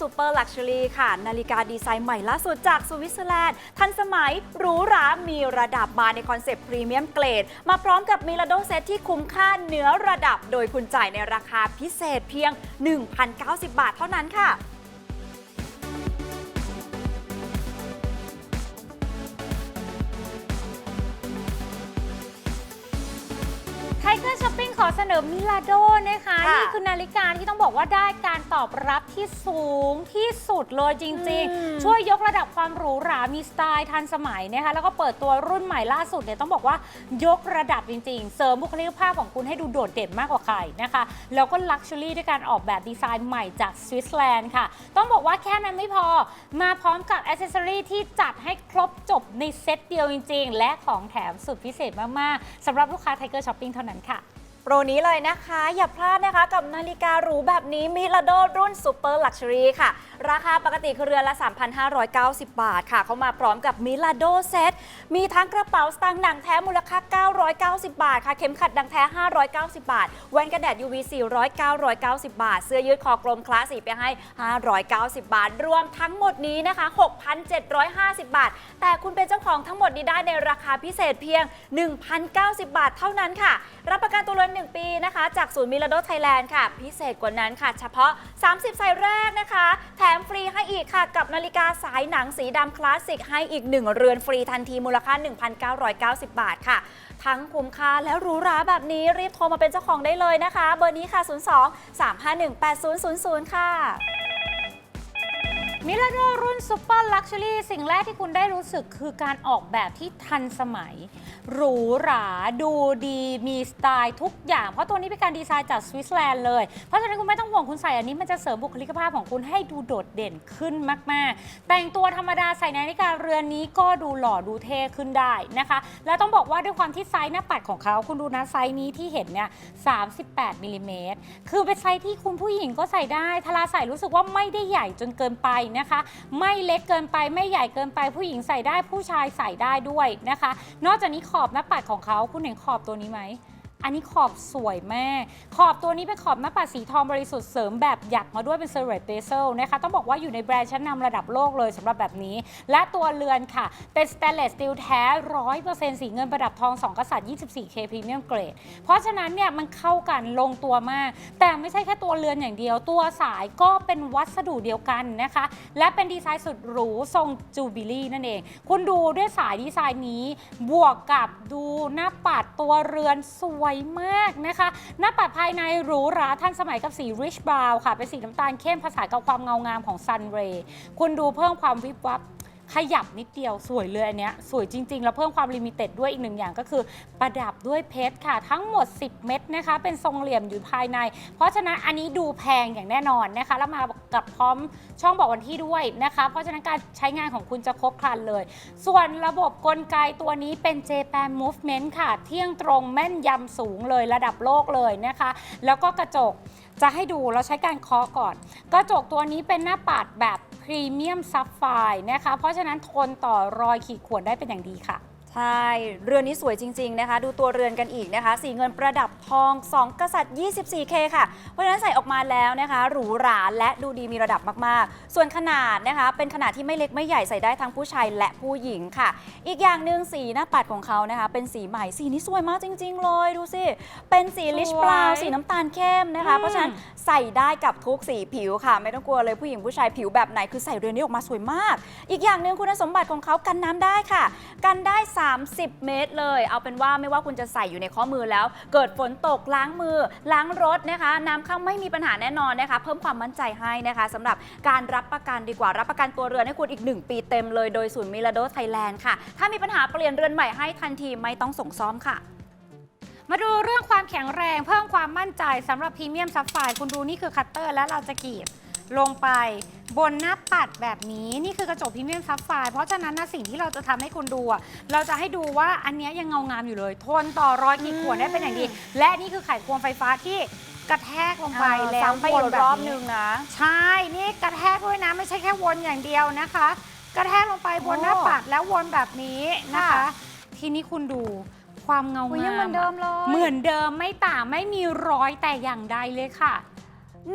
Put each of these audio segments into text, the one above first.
ซูเปอร์ลักชัวรี่ค่ะ นาฬิกาดีไซน์ใหม่ล่าสุดจากสวิตเซอร์แลนด์ ทันสมัยหรูหรา มีระดับมาในคอนเซปต์พรีเมียมเกรด มาพร้อมกับมิลาโดเซตที่คุ้มค่าเหนือระดับ โดยคุณจ่ายในราคาพิเศษเพียง 1,090 บาทเท่านั้นค่ะ เกอร์ช้อปปิ้งขอเสนอมิลาโดนะคะ ค่ะนี่คือนาฬิกาที่ต้องบอกว่าได้การตอบรับที่สูงที่สุดเลยจริง อืม ๆ ช่วยยกระดับความหรูหรา มีสไตล์ทันสมัยนะคะ แล้วก็เปิดตัวรุ่นใหม่ล่าสุดเนี่ยต้องบอกว่ายกระดับจริง ๆ เสริมบุคลิกภาพของคุณให้ดูโดดเด่นมากกว่าใครนะคะ แล้วก็ลักชัวรี่ด้วยการออกแบบดีไซน์ใหม่จากสวิตเซอร์แลนด์ค่ะ ต้องบอกว่าแค่นั้นไม่พอ มาพร้อมกับอ c เซสซอรีที่จัดให้ครบจบในเซตเดียวจริง ๆ และของแถมสุดพิเศษมาก ๆสำหรับลูกค้าไทเกอร์ช้อปปิ้งเท่านั้นค่ะโปรนี้เลยนะคะ อย่าพลาดนะคะกับนาฬิกาหรูแบบนี้มิลาโดรุ่นซูเปอร์ลักชัวรี่ค่ะ ราคาปกติคือเรือนละ 3,590 บาทค่ะ เขามาพร้อมกับมิลาโดเซตมีทั้งกระเป๋าสตางค์หนังแท้มูลค่า 990 บาทค่ะ เข็มขัดดังแท้ 590 บาท แว่นกันแดด UV 400 990 บาท เสื้อยืดคอกลมคลาสสีไปให้ 590 บาท รวมทั้งหมดนี้นะคะ 6,750 บาท แต่คุณเป็นเจ้าของทั้งหมดนี้ได้ในราคาพิเศษเพียง 1,090 บาทเท่านั้นค่ะ รับประกันตัวเรือน1 ปีนะคะ จากศูนย์มิลาโดไทยแลนด์ค่ะ พิเศษกว่านั้นค่ะ เฉพาะ 30 สายแรกนะคะ แถมฟรีให้อีกค่ะ กับนาฬิกาสายหนังสีดำคลาสสิกให้อีก 1 เรือนฟรีทันทีมูลค่า 1,990 บาทค่ะ ทั้งคุ้มค่าและหรูหราแบบนี้รีบโทรมาเป็นเจ้าของได้เลยนะคะ เบอร์นี้ค่ะ 02 351 8000 ค่ะ มิลาโดรุ่นซูเปอร์ลักชัวรี่สิ่งแรกที่คุณได้รู้สึกคือการออกแบบที่ทันสมัย หรูหราดูดีมีสไตล์ทุกอย่าง เพราะตัวนี้เป็นการดีไซน์จากสวิตเซอร์แลนด์เลย เพราะฉะนั้นคุณไม่ต้องห่วงคุณใส่อันนี้มันจะเสริมบุคลิกภาพของคุณให้ดูโดดเด่นขึ้นมาก ๆ แต่งตัวธรรมดาใส่นาฬิกาเรือนนี้ก็ดูหล่อดูเท่ขึ้นได้นะคะ แล้วต้องบอกว่าด้วยความที่ไซส์หน้าปัดของเขาคุณดูนะไซส์นี้ที่เห็นเนี่ย38มิลลิเมตรคือเป็นไซส์ที่คุณผู้หญิงก็ใส่ได้ทาราใส่รู้สึกว่าไม่ได้ใหญ่จนเกินไปนะคะ ไม่เล็กเกินไปไม่ใหญ่เกินไปผู้หญิงใส่ได้ผู้ชายใส่ได้ด้วยนะคะ นอกจากนี้ขอบหน้าปัดของเขาคุณเห็นขอบตัวนี้ไหม อันนี้ขอบสวยแม่ ขอบตัวนี้เป็นขอบหน้าปัดสีทองบริสุทธิ์เสริมแบบหยักมาด้วยเป็นเซอร์เรตเบเซลนะคะ ต้องบอกว่าอยู่ในแบรนด์ชั้นนำระดับโลกเลยสำหรับแบบนี้ และตัวเรือนค่ะ เป็นส t ต n เลสสตีลแท้100%สีเงินประดับทอง2กษัตริย์ 24K Premium Grade เพราะฉะนั้นเนี่ยมันเข้ากันลงตัวมาก แต่ไม่ใช่แค่ตัวเรือนอย่างเดียว ตัวสายก็เป็นวัสดุเดียวกันนะคะ และเป็นดีไซน์สุดหรูทรงจูบิลี่นั่นเอง คุณดูด้วยสายดีไซน์นี้ บวกกับดูหน้าปัดตัวเรือนสวยมากนะคะ หน้าปัดภายในหรูหราทันสมัยกับสี rich brown ค่ะ เป็นสีน้ำตาลเข้มผสานกับความเงางามของ sun ray คุณดูเพิ่มความวิบวับ ขยับนิดเดียวสวยเลยอันเนี้ยสวยจริง ๆ แล้วเพิ่มความลิมิเต็ดด้วยอีกหนึ่งอย่างก็คือ ประดับด้วยเพชรค่ะ ทั้งหมด 10 เม็ดนะคะ เป็นทรงเหลี่ยมอยู่ภายใน เพราะฉะนั้นอันนี้ดูแพงอย่างแน่นอนนะคะ แล้วมากับพร้อมช่องบอกวันที่ด้วยนะคะ เพราะฉะนั้นการใช้งานของคุณจะครบครันเลย ส่วนระบบกลไกตัวนี้เป็น Japan Movement ค่ะ เที่ยงตรงแม่นยำสูงเลยระดับโลกเลยนะคะ แล้วก็กระจกจะให้ดูเราใช้การเคาะก่อน กระจกตัวนี้เป็นหน้าปัดแบบ พรีเมียมซับไฟนะคะ เพราะฉะนั้นทนต่อรอยขีดข่วนได้เป็นอย่างดีค่ะ ใช่ เรือนนี้สวยจริง ๆ นะคะ ดูตัวเรือนกันอีกนะคะ สีเงินประดับทอง 2 กษัตริย์ 24K ค่ะ เพราะฉะนั้นใส่ออกมาแล้วนะคะ หรูหราและดูดีมีระดับมากๆ ส่วนขนาดนะคะ เป็นขนาดที่ไม่เล็กไม่ใหญ่ใส่ได้ทั้งผู้ชายและผู้หญิงค่ะ อีกอย่างหนึ่งสีหน้าปัดของเขานะคะ เป็นสีใหม่ สีนี้สวยมากจริง ๆ เลย ดูสิ เป็นสีลิชสวยบราวน์สีน้ำตาลเข้มนะคะอืมเพราะฉะนั้นใส่ได้กับทุกสีผิวค่ะ ไม่ต้องกลัวเลยผู้หญิงผู้ชายผิวแบบไหน คือใส่เรือนนี้ออกมาสวยมาก อีกอย่างหนึ่งคุณสมบัติของเขากันน้ำได้ค่ะ กันได้30 เมตรเลย เอาเป็นว่าไม่ว่าคุณจะใส่อยู่ในข้อมือแล้ว เกิดฝนตกล้างมือ ล้างรถนะคะน้ำเข้าไม่มีปัญหาแน่นอนนะคะ เพิ่มความมั่นใจให้นะคะสำหรับการรับประกันดีกว่ารับประกันตัวเรือนให้คุณอีก 1 ปีเต็มเลยโดยศูนย์มิลาโดไทยแลนด์ค่ะ ถ้ามีปัญหาเปลี่ยนเรือนใหม่ให้ทันทีไม่ต้องส่งซ่อมค่ะมาดูเรื่องความแข็งแรงเพิ่มความมั่นใจสำหรับพรีเมียมซับไฟคุณดูนี่คือคัตเตอร์และเราจะกรีด ลงไปบนหน้าปัดแบบนี้นี่คือกระจกพรีเมียมซับไฟเพราะฉะนั้นนะสิ่งที่เราจะทำให้คุณดูอะเราจะให้ดูว่าอันเนี้ยยังเงางามอยู่เลย ทนต่อรอยขีดข่วนได้เป็นอย่างดี และนี่คือไขควงไฟฟ้าที่กระแทกลงไปแล้วซ้ำไปอีกวนแบบรอบนึงนะ ใช่ นี่กระแทกด้วยนะไม่ใช่แค่วนอย่างเดียวนะคะ กระแทกลงไปบนหน้าปัดแล้ววนแบบนี้นะคะ ค่ะ ทีนี้คุณดูความเงาอุ๊ยงามยังเหมือนเดิมเลย เหมือนเดิมไม่ต่างไม่มีรอยแต่อย่างใดเลยค่ะ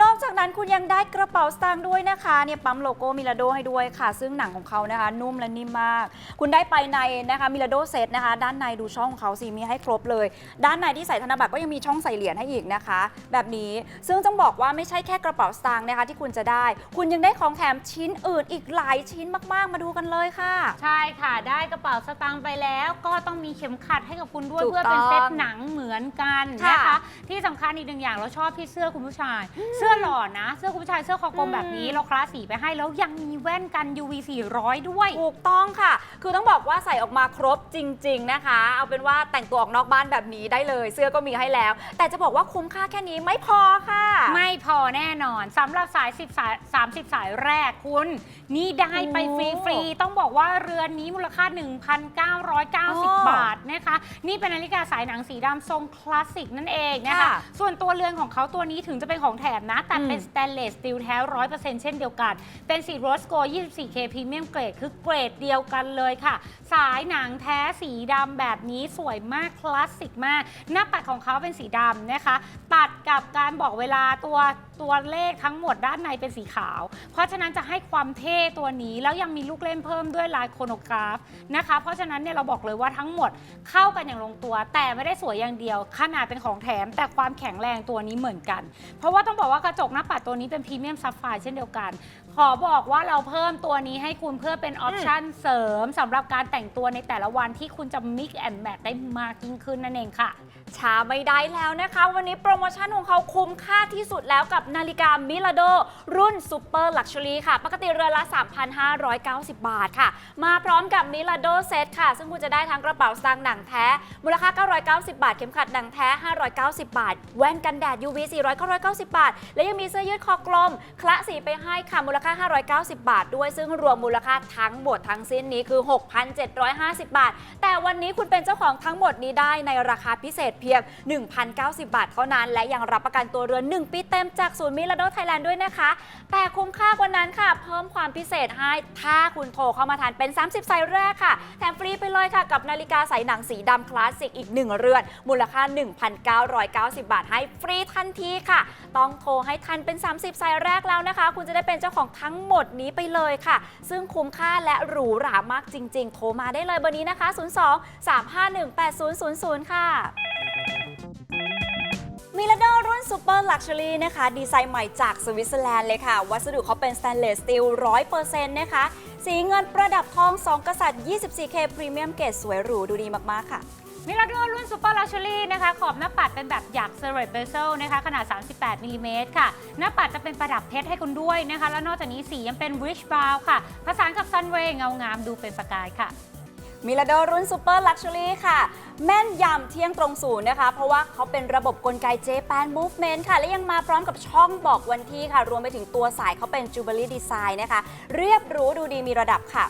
นอกจากนั้นคุณยังได้กระเป๋าสตางค์ด้วยนะคะเนี่ยปั๊มโลโก้มิลาโดให้ด้วยค่ะ ซึ่งหนังของเขานะคะ นุ่มและนิ่มมาก คุณได้ไปในนะคะมิลาโดเซตนะคะ ด้านในดูช่องของเขาสิมีให้ครบเลย ด้านในที่ใส่ธนบัตรก็ยังมีช่องใส่เหรียญให้อีกนะคะ แบบนี้ซึ่งต้องบอกว่าไม่ใช่แค่กระเป๋าสตางค์นะคะที่คุณจะได้ คุณยังได้ของแถมชิ้นอื่นอีกหลายชิ้นมากๆ มาดูกันเลยค่ะ ใช่ค่ะ ได้กระเป๋าสตางค์ไปแล้ว ก็ต้องมีเข็มขัดให้กับคุณด้วยถูกเพื่อเป็นต้องเซตหนังเหมือนกันค่ะนะคะ ที่สำคัญอีกหนึ่งอย่างเราชอบที่เสื้อคุณผู้ชายเสื้อหล่อนะ เสื้อคุณผู้ชายเสื้อคอกลมอืมแบบนี้เราคลาสสีไปให้แล้วยังมีแว่นกัน UV 400 ด้วย ถูกต้องค่ะ คือต้องบอกว่าใส่ออกมาครบจริง ๆนะคะ เอาเป็นว่าแต่งตัวออกนอกบ้านแบบนี้ได้เลย เสื้อก็มีให้แล้ว แต่จะบอกว่าคุ้มค่าแค่นี้ไม่พอค่ะ ไม่พอแน่นอนสำหรับสาย10สาย30 สายแรกคุณ นี่ได้ไปโอ้ฟรีๆต้องบอกว่าเรือนนี้มูลค่า 1,990 บาทนะคะ นี่เป็นนาฬิกาสายหนังสีดำทรงคลาสสิกนั่นเองนะคะ ค่ะ ส่วนตัวเรือนของเขาตัวนี้ถึงจะเป็นของแถมนะ แต่เป็นอืมสแตนเลสสตีลแท้100%เช่นเดียวกัน เป็นสีโรสโก 24K พรีเมียมเกรดคือเกรดเดียวกันเลยค่ะ สายหนังแท้สีดำแบบนี้สวยมาก คลาสสิกมาก หน้าปัดของเขาเป็นสีดำนะคะ ตัดกับการบอกเวลาตัวตัวเลขทั้งหมดด้านในเป็นสีขาว เพราะฉะนั้นจะให้ความเท่ตัวนี้แล้วยังมีลูกเล่นเพิ่มด้วยลายโครโนกราฟนะคะ เพราะฉะนั้นเนี่ยเราบอกเลยว่าทั้งหมดเข้ากันอย่างลงตัว แต่ไม่ได้สวยอย่างเดียว ขนาดเป็นของแถมแต่ความแข็งแรงตัวนี้เหมือนกัน เพราะว่าต้องบอกว่าว่ากระจกหน้าปัดตัวนี้เป็นพรีเมียมซับไฟเช่นเดียวกัน ขอบอกว่าเราเพิ่มตัวนี้ให้คุณเพื่อเป็นออปชันเสริมสำหรับการแต่งตัวในแต่ละวันที่คุณจะ mix and match ได้มากยิ่งขึ้นนั่นเองค่ะ ช้าไม่ได้แล้วนะคะ วันนี้โปรโมชั่นของเขาคุ้มค่าที่สุดแล้วกับนาฬิกามิลาโด รุ่นซูเปอร์ลักชัวรี่ค่ะ ปกติเรือนละ 3,590 บาทค่ะ มาพร้อมกับมิลาโดเซตค่ะ ซึ่งคุณจะได้ทั้งกระเป๋าสตางค์หนังแท้ มูลค่า 990 บาท เข็มขัดหนังแท้ 590 บาท แว่นกันแดด UV 490 บาท และยังมีเสื้อยืดคอกลม คละสีไปให้ค่ะ มูลค่า 590 บาท ด้วย ซึ่งรวมมูลค่าทั้งหมดทั้งสิ้นนี้คือ 6,750 บาท แต่วันนี้คุณเป็นเจ้าของทั้งหมดนี้ได้ในราคาพิเศษเพียง 1,090 บาทเท่านั้น และยังรับประกันตัวเรือน 1 ปีเต็มจากศูนย์มิลาโดไทยแลนด์ด้วยนะคะ แต่คุ้มค่ากว่านั้นค่ะ เพิ่มความพิเศษให้ถ้าคุณโทรเข้ามาทานเป็น 30 สายแรกค่ะ แถมฟรีไปเลยค่ะ กับนาฬิกาสายหนังสีดำคลาสสิกอีก 1 เรือน มูลค่า 1,990 บาทให้ฟรีทันทีค่ะ ต้องโทรให้ทันเป็น 30 สายแรกแล้วนะคะ คุณจะได้เป็นเจ้าของทั้งหมดนี้ไปเลยค่ะ ซึ่งคุ้มค่าและหรูหรามากจริง ๆ โทรมาได้เลยเบอร์นี้นะคะ 02 351 8000 ค่ะ มิลาโดรุ่นซูเปอร์ลักชัวรี่นะคะ ดีไซน์ใหม่จากสวิตเซอร์แลนด์เลยค่ะ วัสดุเขาเป็นสแตนเลสสตีล100%นะคะ สีเงินประดับทอง 2 กษัตริย์ 24K พรีเมียมเกรดสวยหรูดูดีมากๆค่ะมิลาโดรุ่นซูเปอร์ลักชัวรี่นะคะ ขอบหน้าปัดเป็นแบบหยักเซเรตเบเซลนะคะ ขนาด 38มิลลิเมตรค่ะ หน้าปัดจะเป็นประดับเพชรให้คุณด้วยนะคะ แล้วนอกจากนี้สียังเป็น rich brown ค่ะผสานกับ sunray เงางามดูเป็นประกายค่ะ มิลาโดรุ่นซูเปอร์ลักชัวรี่ค่ะ แม่นยำเที่ยงตรงศูนย์นะคะ เพราะว่าเขาเป็นระบบกลไก Japan Movement ค่ะ และยังมาพร้อมกับช่องบอกวันที่ค่ะ รวมไปถึงตัวสายเขาเป็น Jubilee Design นะคะ เรียบหรู้ดูดีมีระดับค่ะ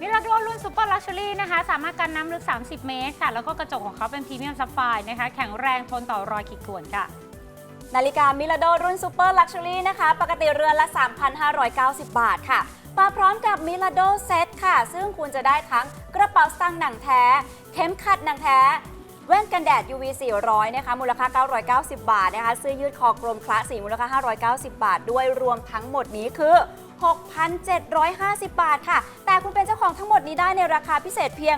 มิลาโดรุ่นซูเปอร์ลักชัวรี่นะคะ สามารถกันน้ำลึก 30 เมตรค่ะ แล้วก็กระจกของเขาเป็นพรีเมียมซับไฟนะคะ แข็งแรงทนต่อรอยขีดข่วนค่ะ นาฬิกามิลาโดรุ่นซูเปอร์ลักชัวรี่นะคะ ปกติเรือนละ 3,590 บาทค่ะ มาพร้อมกับมิลาโดเซตค่ะ ซึ่งคุณจะได้ทั้งกระเป๋าสตางค์หนังแท้ เข็มขัดหนังแท้ แว่นกันแดด UV 400 นะคะ มูลค่า 990 บาทนะคะเสื้อยืดคอกลมคละสีมูลค่า 590 บาท ด้วยรวมทั้งหมดนี้คือ 6,750 บาทค่ะ แต่คุณเป็นเจ้าของทั้งหมดนี้ได้ในราคาพิเศษเพียง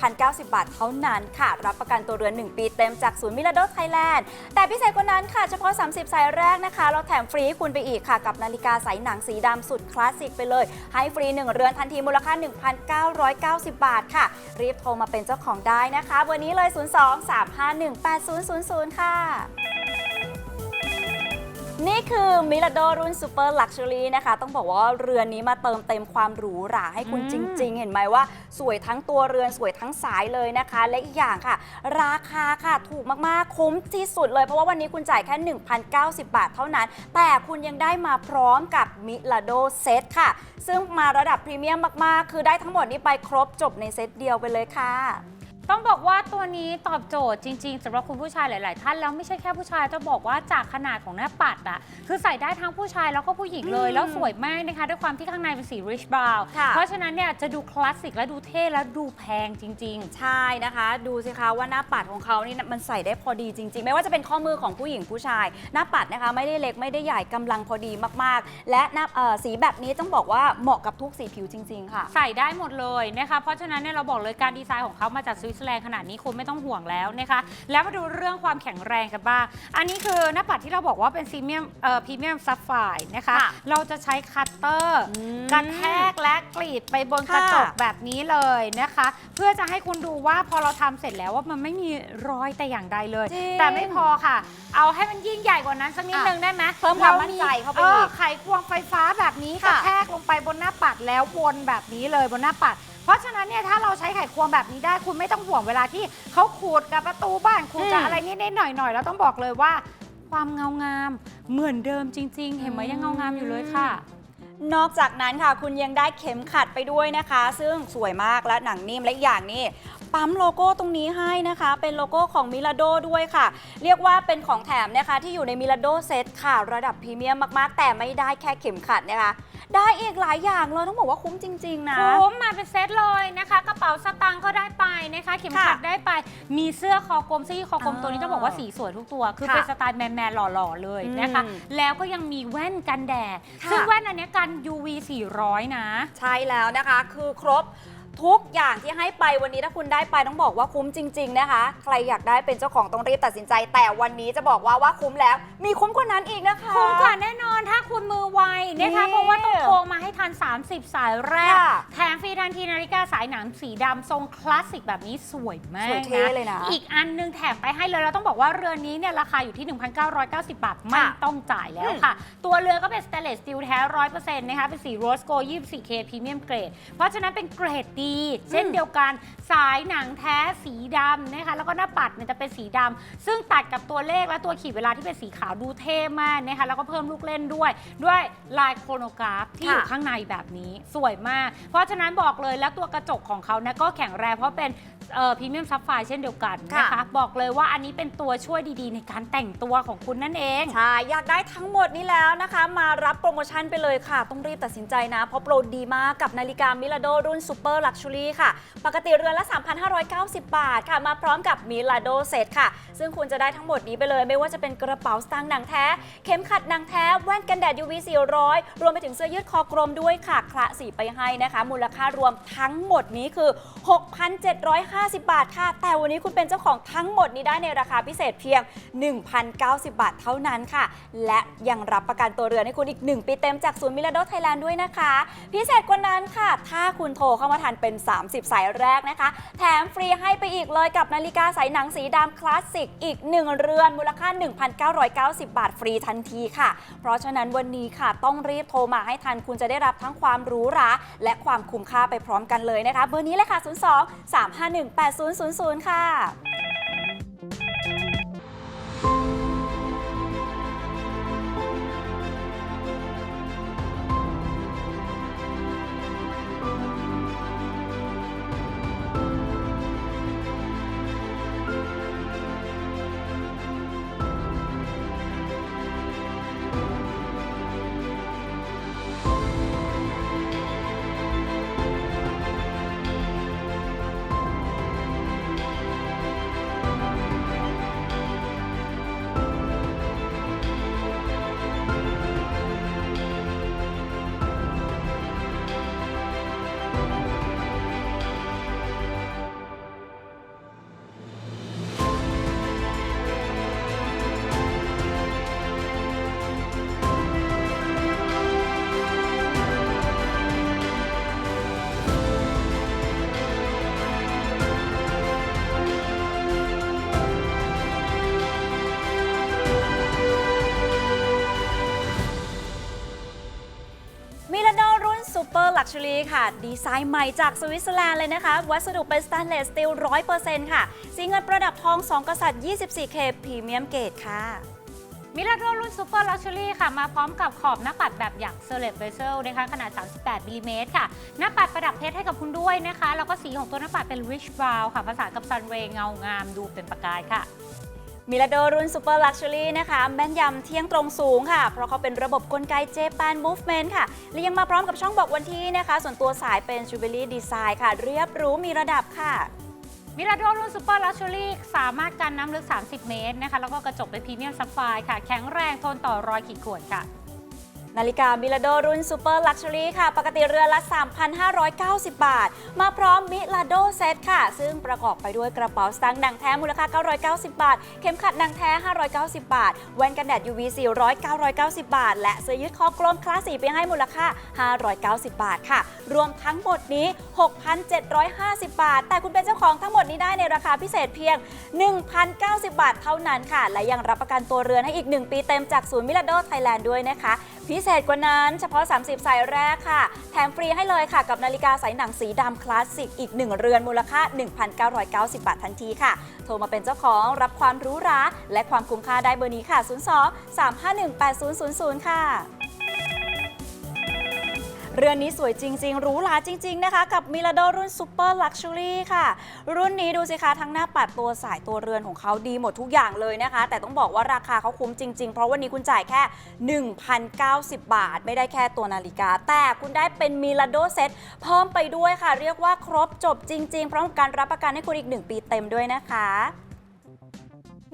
1,090 บาทเท่านั้นค่ะ รับประกันตัวเรือน 1 ปีเต็มจากศูนย์มิลาโดไทยแลนด์ แต่พิเศษกว่านั้นค่ะ เฉพาะ 30 สายแรกนะคะ เราแถมฟรีให้คุณไปอีกค่ะ กับนาฬิกาสายหนังสีดำสุดคลาสสิกไปเลย ให้ฟรี 1 เรือนทันทีมูลค่า 1,990 บาทค่ะ รีบโทรมาเป็นเจ้าของได้นะคะ วันนี้เลย 02-351-8000 ค่ะ นี่คือมิลาโดรุ่นซูเปอร์ลักชัวรี่นะคะ ต้องบอกว่าเรือนนี้มาเติมเต็มความหรูหราให้คุณอืมจริง ๆ เห็นไหมว่า สวยทั้งตัวเรือนสวยทั้งสายเลยนะคะ และอีกอย่างค่ะ ราคาค่ะถูกมาก ๆ คุ้มที่สุดเลย เพราะว่าวันนี้คุณจ่ายแค่ 1,090 บาทเท่านั้น แต่คุณยังได้มาพร้อมกับมิลาโดเซตค่ะ ซึ่งมาระดับพรีเมียมมาก ๆ คือได้ทั้งหมดนี้ไปครบจบในเซตเดียวไปเลยค่ะ ต้องบอกว่าตัวนี้ตอบโจทย์จริงๆสำหรับคุณผู้ชายหลาย ๆ ท่านแล้วไม่ใช่แค่ผู้ชายจะบอกว่าจากขนาดของหน้าปัดอะคือใส่ได้ทั้งผู้ชายแล้วก็ผู้หญิงเลยอืมแล้วสวยมากนะคะ ด้วยความที่ข้างในเป็นสี rich brown ค่ะ เพราะฉะนั้นเนี่ยจะดูคลาสสิกและดูเท่และดูแพงจริง ใช่นะคะ ดูสิคะว่าหน้าปัดของเขานี่มันใส่ได้พอดีจริง ๆ ไม่ว่าจะเป็นข้อมือของผู้หญิงผู้ชาย หน้าปัดนะคะไม่ได้เล็กไม่ได้ใหญ่กำลังพอดีมากๆ และหน้าเอ่อสีแบบนี้ต้องบอกว่าเหมาะกับทุกสีผิวจริง ๆ ค่ะ ๆ ใส่ได้หมดเลยนะคะ เพราะฉะนั้นเนี่ยเราบอกเลยการดีไซน์ของเขามาจากสวิตเซอร์แลนด์ขนาดนี้คุณไม่ต้องห่วงแล้วนะคะแล้วมาดูเรื่องความแข็งแรงกันบ้าง อันนี้คือหน้าปัดที่เราบอกว่าเป็นซีเมียมเอ่อพรีเมียมซัฟไฟนะคะ ค่ะเราจะใช้คัตเตอร์อืมกระแทกและกรีดไปบนกระจกค่ะ แบบนี้เลยนะคะ เพื่อจะให้คุณดูว่าพอเราทำเสร็จแล้วว่ามันไม่มีรอยแต่อย่างใดเลย จริงแต่ไม่พอค่ะ เอาให้มันยิ่งใหญ่กว่านั้นสักนิดอะนึงได้ไหมเพิ่มความมั่นใจเข้าไปอีกไขควงไฟฟ้าแบบนี้กค่ะระแทกลงไปบนหน้าปัดแล้ววนแบบนี้เลยบนหน้าปัด เพราะฉะนั้นเนี่ยถ้าเราใช้ไขควงแบบนี้ได้คุณไม่ต้องห่วงเวลาที่เขาขูดกับประตูบ้านขูดกับอืม อะไรนิดๆหน่อยๆแล้วต้องบอกเลยว่า ความเงางามเหมือนเดิมจริง ๆ เห็นไหมยังเงางามอยู่เลยค่ะ นอกจากนั้นค่ะ คุณยังได้เข็มขัดไปด้วยนะคะ ซึ่งสวยมากและหนังนิ่มและอีกอย่างนี่ ปั๊มโลโก้ตรงนี้ให้นะคะ เป็นโลโก้ของมิลาโดด้วยค่ะ เรียกว่าเป็นของแถมนะคะ ที่อยู่ในมิลาโดเซตค่ะ ระดับพรีเมียมมากๆ แต่ไม่ได้แค่เข็มขัดนะคะ ได้อีกหลายอย่างเลยต้องบอกว่าคุ้มจริง ๆ นะคุ้มมาเป็นเซตเลยนะคะกระเป๋าสตางค์ก็ได้ไปนะคะ เข็มขัดค่ะได้ไป มีเสื้อคอกลมเสื้อยืดคอกลมอ่าตัวนี้จะบอกว่าสีสวยทุกตัว คือค่ะเป็นสไตล์แมนๆหล่อๆเลยนะคะอืมแล้วก็ยังมีแว่นกันแดดค่ะซึ่งแว่นอันเนี้ยกัน UV 400 นะ ใช่แล้วนะคะ คือครบ ทุกอย่างที่ให้ไปวันนี้ถ้าคุณได้ไปต้องบอกว่าคุ้มจริง ๆ นะคะ ใครอยากได้เป็นเจ้าของต้องรีบตัดสินใจ แต่วันนี้จะบอกว่าว่าคุ้มแล้ว มีคุ้มกว่านั้นอีกนะคะ คุ้มกว่าแน่นอนถ้าคุณมือไวนะคะนี่เพราะว่าต้องโทรมาให้ทัน 30 สายแรก ค่ะแถมฟรีทันทีนาฬิกาสายหนังสีดำทรงคลาสสิกแบบนี้สวยมากสวยเท่เลยนะอีกอันนึงแถมไปให้เลยเราต้องบอกว่าเรือนนี้เนี่ยราคาอยู่ที่ 1,990 บาทไม่ต้องจ่ายแล้วค่ะ ตัวเรือก็เป็นสเตนเลสสตีลแท้ 100%นะคะเป็นสีโรสโก 24K พรีเมียมเกรดเพราะฉะนั้นเป็นเกรดดีเช่นเดียวกันสายหนังแท้สีดำนะคะแล้วก็หน้าปัดเนี่ยจะเป็นสีดำซึ่งตัดกับตัวเลขและตัวขีดเวลาที่เป็นสีขาวดูเท่มากนะคะแล้วก็เพิ่มลูกเล่นด้วย ด้วยลายโครโนกราฟที่อยู่ค่ะข้างในแบบนี้สวยมาก เพราะฉะนั้นบอกเลยแล้วตัวกระจกของเขาเนี่ยก็แข็งแรงเพราะเป็นพรีเมียมซับไฟเช่นเดียวกันนะคะค่ะบอกเลยว่าอันนี้เป็นตัวช่วยดีๆ ในการแต่งตัวของคุณนั่นเอง ใช่อยากได้ทั้งหมดนี้แล้วนะคะ มารับโปรโมชั่นไปเลยค่ะ ต้องรีบตัดสินใจนะ เพราะโปรดีมากกับนาฬิกามิลาโดรุ่นซูเปอร์ลักชัวรี่ค่ะ ปกติเรือนละ 3,590 บาทค่ะ มาพร้อมกับมิลาโดเซตค่ะ ซึ่งคุณจะได้ทั้งหมดนี้ไปเลย ไม่ว่าจะเป็นกระเป๋าสตางค์หนังแท้ เข็มขัดหนังแท้ แว่นกันแดด UV 400 รวมไปถึงเสื้อยืดคอกลมด้วยค่ะคละสีไปให้นะคะ มูลค่ารวมทั้งหมดนี้คือ 6,750 บาทค่ะ แต่วันนี้คุณเป็นเจ้าของทั้งหมดนี้ได้ในราคาพิเศษเพียง 1,090 บาทเท่านั้นค่ะ และยังรับประกันตัวเรือนให้คุณอีก 1 ปีเต็มจากศูนย์มิลาโดไทยแลนด์ด้วยนะคะ พิเศษกว่านั้นค่ะ ถ้าคุณโทรเข้ามาทันเป็น 30 สายแรกนะคะ แถมฟรีให้ไปอีกเลยกับนาฬิกาสายหนังสีดำคลาสสิกอีก 1 เรือนมูลค่า 1,990 บาทฟรีทันทีค่ะ เพราะฉะนั้นวันนี้ค่ะ ต้องรีบโทรมาให้ทันคุณจะได้รับทั้งความรู้ราและความคุ้มค่าไปพร้อมกันเลยนะคะ เบอร์นี้เลยค่ะ 02 351 8000 ค่ะ ชูรีค่ะ ดีไซน์ใหม่จากสวิตเซอร์แลนด์เลยนะคะ วัสดุเป็นสแตนเลสสตีล 100%ค่ะ สีเงินประดับทอง 2 กษัตริย์ 24K พรีเมียมเกรดค่ะมิลาโดรุ่นซูเปอร์ลักชัวรี่ค่ะ มาพร้อมกับขอบหน้าปัดแบบอย่างเซเลบเวเซลนะคะขนาด 38มิลลิเมตรค่ะ หน้าปัดประดับเพชรให้กับคุณด้วยนะคะ แล้วก็สีของตัวหน้าปัดเป็น rich brown ค่ะผสากับ sun ray เงางามดูเป็นประกายค่ะ มิลาโดรุ่น Super Luxury นะคะ แม่นยำเที่ยงตรงสูงค่ะ เพราะเขาเป็นระบบกลไกเจแปนมูฟเมนต์ค่ะ และยังมาพร้อมกับช่องบอกวันที่นะคะ ส่วนตัวสายเป็นจูเบลี่ดีไซน์ค่ะ เรียบรู้มีระดับค่ะมิราโดรุ่นซูเปอร์ลักชัวรี่สามารถกันน้ำลึก 30 เมตรนะคะ แล้วก็กระจกเป็นพรีเมียมซับไฟค่ะ แข็งแรงทนต่อรอยขีดข่วนค่ะ นาฬิกามิลาโดรุ่น Super Luxury ค่ะ ปกติเรือนละ 3,590 บาท มาพร้อมมิลาโดเซตค่ะ ซึ่งประกอบไปด้วยกระเป๋าสตางค์หนังแท้มูลค่า 990 บาท เข็มขัดหนังแท้ 590 บาท แว่นกันแดด UV 400 990 บาท และเสื้อยืดคอกลมคลาสสีไปให้มูลค่า 590 บาทค่ะ รวมทั้งหมดนี้ 6,750 บาท แต่คุณเป็นเจ้าของทั้งหมดนี้ได้ในราคาพิเศษเพียง 1,090 บาทเท่านั้นค่ะ และยังรับประกันตัวเรือนให้อีก 1 ปีเต็มจากศูนย์มิลาโดไทยแลนด์ด้วยนะคะพิเเศษกว่านั้น เฉพาะ 30 สายแรกค่ะ แถมฟรีให้เลยค่ะ กับนาฬิกาสายหนังสีดำคลาสสิกอีก 1 เรือนมูลค่า 1,990 บาททันทีค่ะ โทรมาเป็นเจ้าของรับความหรู้ราและความคุ้มค่าได้เบอร์นี้ค่ะ 02 351 8000 ค่ะ เรือนนี้สวยจริง ๆหรูหราจริง ๆ นะคะ กับมิลาโดรุ่นซูเปอร์ลักชัวรี่ค่ะ รุ่นนี้ดูสิคะ ทั้งหน้าปัดตัวสายตัวเรือนของเขาดีหมดทุกอย่างเลยนะคะ แต่ต้องบอกว่าราคาเขาคุ้มจริง ๆ เพราะวันนี้คุณจ่ายแค่ 1,090 บาท ไม่ได้แค่ตัวนาฬิกา แต่คุณได้เป็นมิลาโดเซ็ตเพิ่มไปด้วยค่ะ เรียกว่าครบจบจริง ๆ พร้อมกับการรับประกันให้คุณอีก 1 ปีเต็มด้วยนะคะ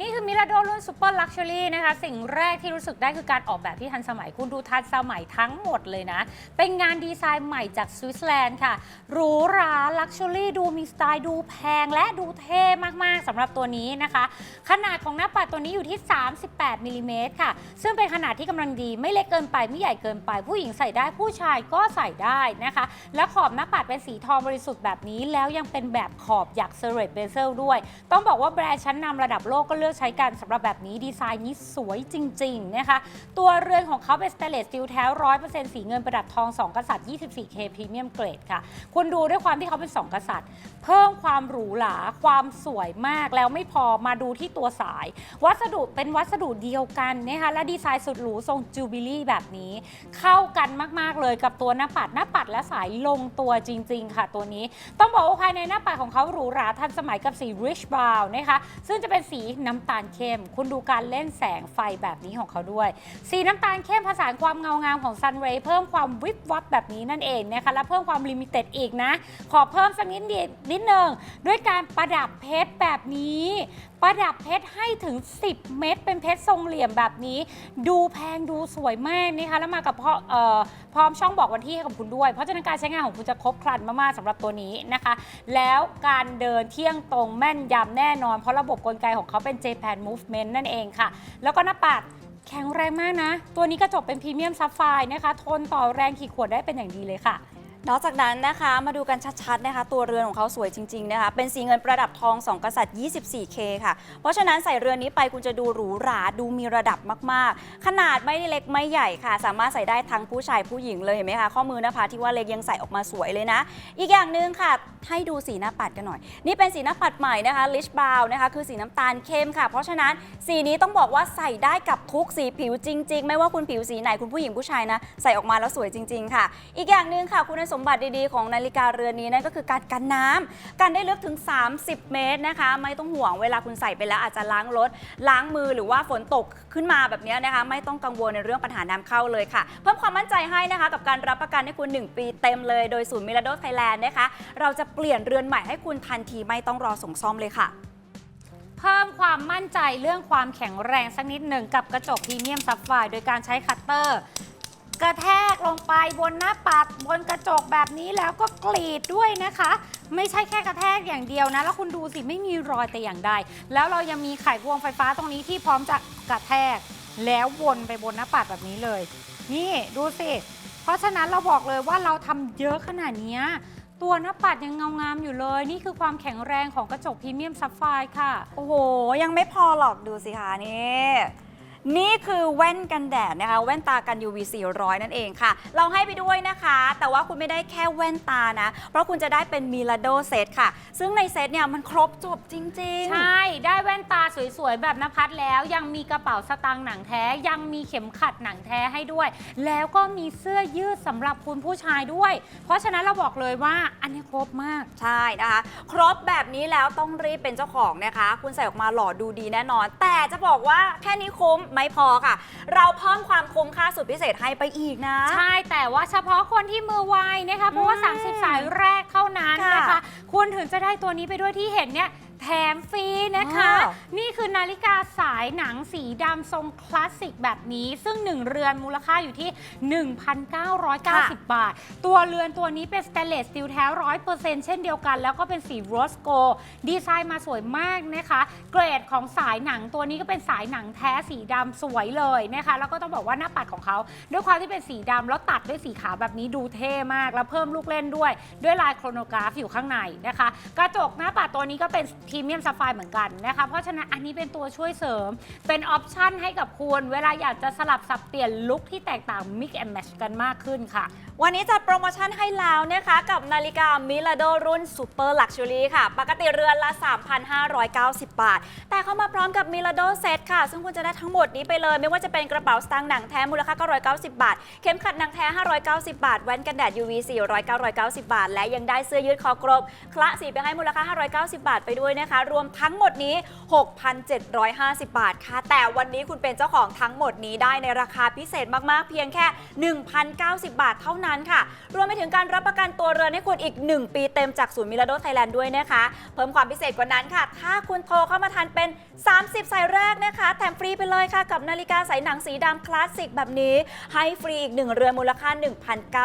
นี่คือมิราโดรุ่นซูเปอร์ลักชัวรี่นะคะ สิ่งแรกที่รู้สึกได้คือการออกแบบที่ทันสมัยคุณดูทันสมัยทั้งหมดเลยนะ เป็นงานดีไซน์ใหม่จากสวิตเซอร์แลนด์ค่ะหรูหราลักชัวรี่ดูมีสไตล์ดูแพงและดูเท่มาก ๆสำหรับตัวนี้นะคะ ขนาดของหน้าปัดตัวนี้อยู่ที่ 38มิลลิเมตรค่ะ ซึ่งเป็นขนาดที่กำลังดีไม่เล็กเกินไปไม่ใหญ่เกินไป ผู้หญิงใส่ได้ผู้ชายก็ใส่ได้นะคะ และขอบหน้าปัดเป็นสีทองบริสุทธิ์แบบนี้ แล้วยังเป็นแบบขอบอยากเซเรตเบเซลด้วย ต้องบอกว่าแบรนด์ชั้นนำระดับโลกก็เลือกใช้กันสำหรับแบบนี้ดีไซน์นี้สวยจริงๆนะคะ ตัวเรือนของเขาเป็นสเตเลสสตีลแท้ร้อยเปอร์เซ็นต์สีเงินประดับทอง 2 กษัตริย์ 24K พรีเมียมเกรดค่ะ คุณดูด้วยความที่เขาเป็น 2 กษัตริย์ เพิ่มความหรูหราความสวยมากแล้วไม่พอมาดูที่ตัวสาย วัสดุเป็นวัสดุเดียวกันนะคะและดีไซน์สุดหรูทรงจูบิลี่แบบนี้ เข้ากันมากๆเลยกับตัวหน้าปัดหน้าปัดและสายลงตัวจริง ๆ ค่ะ ตัวนี้ ต้องบอกว่าภายในหน้าปัดของเขาหรูหราทันสมัยกับสี rich brown นะคะซึ่งจะเป็นสีน้ำตาลเข้ม คุณดูการเล่นแสงไฟแบบนี้ของเขาด้วย สีน้ำตาลเข้มผสานความเงางามของซันเรย์เพิ่มความวิบวับแบบนี้นั่นเองนะคะ และเพิ่มความลิมิเต็ดอีกนะ ขอเพิ่มสักนิดนิดนึงด้วยการประดับเพชรแบบนี้ ประดับเพชรให้ถึง 10 เม็ดเป็นเพชรทรงเหลี่ยมแบบนี้ ดูแพงดูสวยมากนะคะแล้วมากับพร้อเอ่อพร้อมช่องบอกวันที่ให้กับคุณด้วย เพราะฉะนั้นการใช้งานของคุณจะครบครันมากๆสำหรับตัวนี้นะคะ แล้วการเดินเที่ยงตรงแม่นยำแน่นอน เพราะระบบกลไกของเขาเป็น Japan Movement นั่นเองค่ะ แล้วก็หน้าปัดแข็งแรงมากนะ ตัวนี้กระจกเป็นพรีเมียมซับไฟนะคะ ทนต่อแรงขีดข่วนได้เป็นอย่างดีเลยค่ะ นอกจากนั้นนะคะมาดูกันชัดๆนะคะ ตัวเรือนของเขาสวยจริงๆนะคะเป็นสีเงินประดับทอง 2 กษัตริย์ 24K ค่ะ เพราะฉะนั้นใส่เรือนนี้ไปคุณจะดูหรูหราดูมีระดับมากๆ ขนาดไม่เล็กไม่ใหญ่ค่ะ สามารถใส่ได้ทั้งผู้ชายผู้หญิงเลยเห็นไหมคะข้อมือหนะคะที่ว่าเล็กยังใส่ออกมาสวยเลยนะ อีกอย่างหนึ่งค่ะ ให้ดูสีหน้าปัดกันหน่อย นี่เป็นสีหน้าปัดใหม่นะคะ Rich Brown นะคะคือสีน้ำตาลเข้มค่ะ เพราะฉะนั้นสีนี้ต้องบอกว่าใส่ได้กับทุกสีผิวจริง ๆ ไม่ว่าคุณผิวสีไหนคุณผู้หญิงผู้ชายนะใส่ออกมาแล้วสวยจริง ๆ ค่ะ อีกอย่างหนึ่งค่ะคุณสมบัติดีๆ ของนาฬิกาเรือนนี้นั่นก็คือการกันน้ำกันได้ลึกถึง 30 เมตรนะคะ ไม่ต้องห่วงเวลาคุณใส่ไปแล้วอาจจะล้างรถ ล้างมือหรือว่าฝนตกขึ้นมาแบบนี้นะคะ ไม่ต้องกังวลในเรื่องปัญหาน้ำเข้าเลยค่ะ เพิ่มความมั่นใจให้นะคะ กับการรับประกันให้คุณ 1 ปีเต็มเลยโดยศูนย์มิลาโดไทยแลนด์นะคะ เราจะเปลี่ยนเรือนใหม่ให้คุณทันทีไม่ต้องรอส่งซ่อมเลยค่ะ เพิ่มความมั่นใจเรื่องความแข็งแรงสักนิดหนึ่งกับกระจกพรีเมียมซับไฟร์โดยการใช้คัตเตอร์ กระแทกลงไปบนหน้าปัดบนกระจกแบบนี้แล้วก็กรีดด้วยนะคะ ไม่ใช่แค่กระแทกอย่างเดียวนะ แล้วคุณดูสิไม่มีรอยแต่อย่างใด แล้วเรายังมีไขควงไฟฟ้าตรงนี้ที่พร้อมจะกระแทก แล้ววนไปบนหน้าปัดแบบนี้เลย นี่ดูสิ เพราะฉะนั้นเราบอกเลยว่าเราทำเยอะขนาดเนี้ยตัวหน้าปัดยังเงางามอยู่เลย นี่คือความแข็งแรงของกระจกพรีเมียมซับไฟร์ค่ะ โอ้โห ยังไม่พอหรอกดูสิคะนี่ นี่คือแว่นกันแดดนะคะ แว่นตากัน UV 400 นั่นเองค่ะ เราให้ไปด้วยนะคะ แต่ว่าคุณไม่ได้แค่แว่นตานะ เพราะคุณจะได้เป็นมิลาโดเซตค่ะ ซึ่งในเซตเนี่ยมันครบจบจริง ๆ ใช่ ได้แว่นตาสวยๆ แบบนภัสแล้ว ยังมีกระเป๋าสตางค์หนังแท้ ยังมีเข็มขัดหนังแท้ให้ด้วย แล้วก็มีเสื้อยืดสำหรับคุณผู้ชายด้วย เพราะฉะนั้นเราบอกเลยว่าอันนี้ครบมาก ใช่นะคะ ครบแบบนี้แล้วต้องรีบเป็นเจ้าของนะคะ คุณใส่ออกมาหล่อดูดีแน่นอน แต่จะบอกว่าแค่นี้คุ้มไม่พอค่ะ เราเพิ่มความคุ้มค่าสุดพิเศษให้ไปอีกนะ ใช่ แต่ว่าเฉพาะคนที่มือไวนะคะ เพราะว่าอืม30 สายแรกเท่านั้นนะคะค่ะคุณถึงจะได้ตัวนี้ไปด้วยที่เห็นเนี่ย แถมฟรีนะคะว้าวนี่คือนาฬิกาสายหนังสีดำทรงคลาสสิกแบบนี้ ซึ่ง 1 เรือนมูลค่าอยู่ที่ 1,990 บาท ตัวเรือนตัวนี้เป็นสเตนเลสสตีลแท้100%เช่นเดียวกัน แล้วก็เป็นสีโรสโก ดีไซน์มาสวยมากนะคะ เกรดของสายหนังตัวนี้ก็เป็นสายหนังแท้สีดำสวยเลยนะคะ แล้วก็ต้องบอกว่าหน้าปัดของเขาด้วยความที่เป็นสีดำแล้วตัดด้วยสีขาวแบบนี้ดูเท่มาก แล้วเพิ่มลูกเล่นด้วย ด้วยลายโครโนกราฟอยู่ข้างในนะคะ กระจกหน้าปัดตัวนี้ก็เป็นพรีเมียมซัฟไฟเหมือนกันนะคะ เพราะฉะนั้นอันนี้เป็นตัวช่วยเสริม เป็นออปชั่นให้กับคุณ เวลาอยากจะสลับสับเปลี่ยนลุคที่แตกต่างมิกแอนแมชกันมากขึ้นค่ะ วันนี้จัดโปรโมชั่นให้แล้วนะคะกับนาฬิกามิลาโดรุ่นซูเปอร์ลักชัวรี่ค่ะ ปกติเรือนละ 3,590 บาท แต่เข้ามาพร้อมกับมิลาโดเซตค่ะ ซึ่งคุณจะได้ทั้งหมดนี้ไปเลย ไม่ว่าจะเป็นกระเป๋าสตางค์หนังแท้มูลค่า 990 บาท เข็มขัดหนังแท้ 590 บาท แว่นกันแดด UV 400 990 บาท และยังได้เสื้อยืดคอกรบคละสีไปให้มูลค่า 590 บาทไปด้วยนะคะ รวมทั้งหมดนี้ 6,750 บาทค่ะ แต่วันนี้คุณเป็นเจ้าของทั้งหมดนี้ได้ในราคาพิเศษมากๆ เพียงแค่ 1,090 บาทเท่านั้นค่ะ รวมไปถึงการรับประกันตัวเรือนให้คุณอีก 1 ปีเต็มจากศูนย์มิลาโดไทยแลนด์ด้วยนะคะ เพิ่มความพิเศษกว่านั้นค่ะ ถ้าคุณโทรเข้ามาทันเป็น 30 สายแรกนะคะ แถมฟรีไปเลยค่ะ กับนาฬิกาสายหนังสีดำคลาสสิกแบบนี้ ให้ฟรีอีก 1 เรือนมูลค่า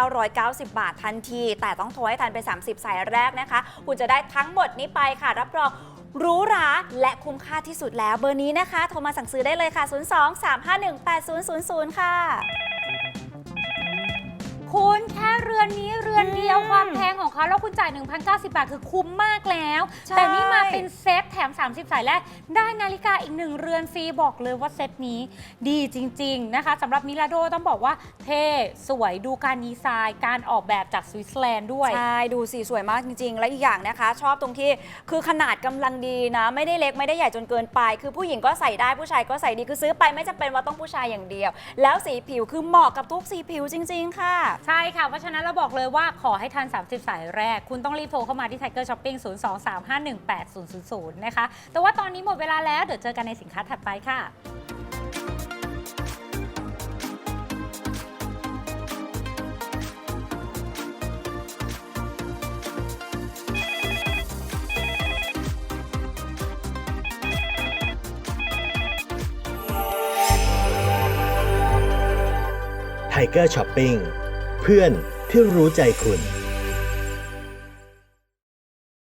1,990 บาททันที แต่ต้องโทรให้ทันไป 30 สายแรกนะคะ คุณจะได้ทั้งหมดนี้ไปค่ะ รับรองหรูหราและคุ้มค่าที่สุดแล้วเบอร์นี้นะคะ โทรมาสั่งซื้อได้เลยค่ะ 02-351-8000 ค่ะ คุณแค่เรือนนี้เรือนเดียวอืมความแพงของเขาแล้วคุณจ่าย 1,090 บาท คือคุ้มมากแล้ว ใช่ แต่นี่มาเป็นเซตแถม 30 สายแรก ได้นาฬิกาอีกหนึ่งเรือนฟรีบอกเลยว่าเซตนี้ดีจริง ๆ นะคะสำหรับมิลาโดต้องบอกว่าเท่สวยดูการดีไซน์ การออกแบบจากสวิตเซอร์แลนด์ด้วย ใช่ ดูสีสวยมากจริง ๆ และอีกอย่างนะคะ ชอบตรงที่คือขนาดกำลังดีนะ ไม่ได้เล็กไม่ได้ใหญ่จนเกินไป คือผู้หญิงก็ใส่ได้ผู้ชายก็ใส่ดีคือซื้อไปไม่จำเป็นว่าต้องผู้ชายอย่างเดียว แล้วสีผิวคือเหมาะกับทุกสีผิวจริง ๆ ค่ะใช่ค่ะ เพราะฉะนั้นเราบอกเลยว่าขอให้ทัน 30 สายแรก คุณต้องรีบโทรเข้ามาที่ Tiger Shopping 023518000 นะคะ แต่ว่าตอนนี้หมดเวลาแล้ว เดี๋ยวเจอกันในสินค้าถัดไปค่ะไทเกอร์ช้อปปิ้ง เพื่อนที่รู้ใจคุณ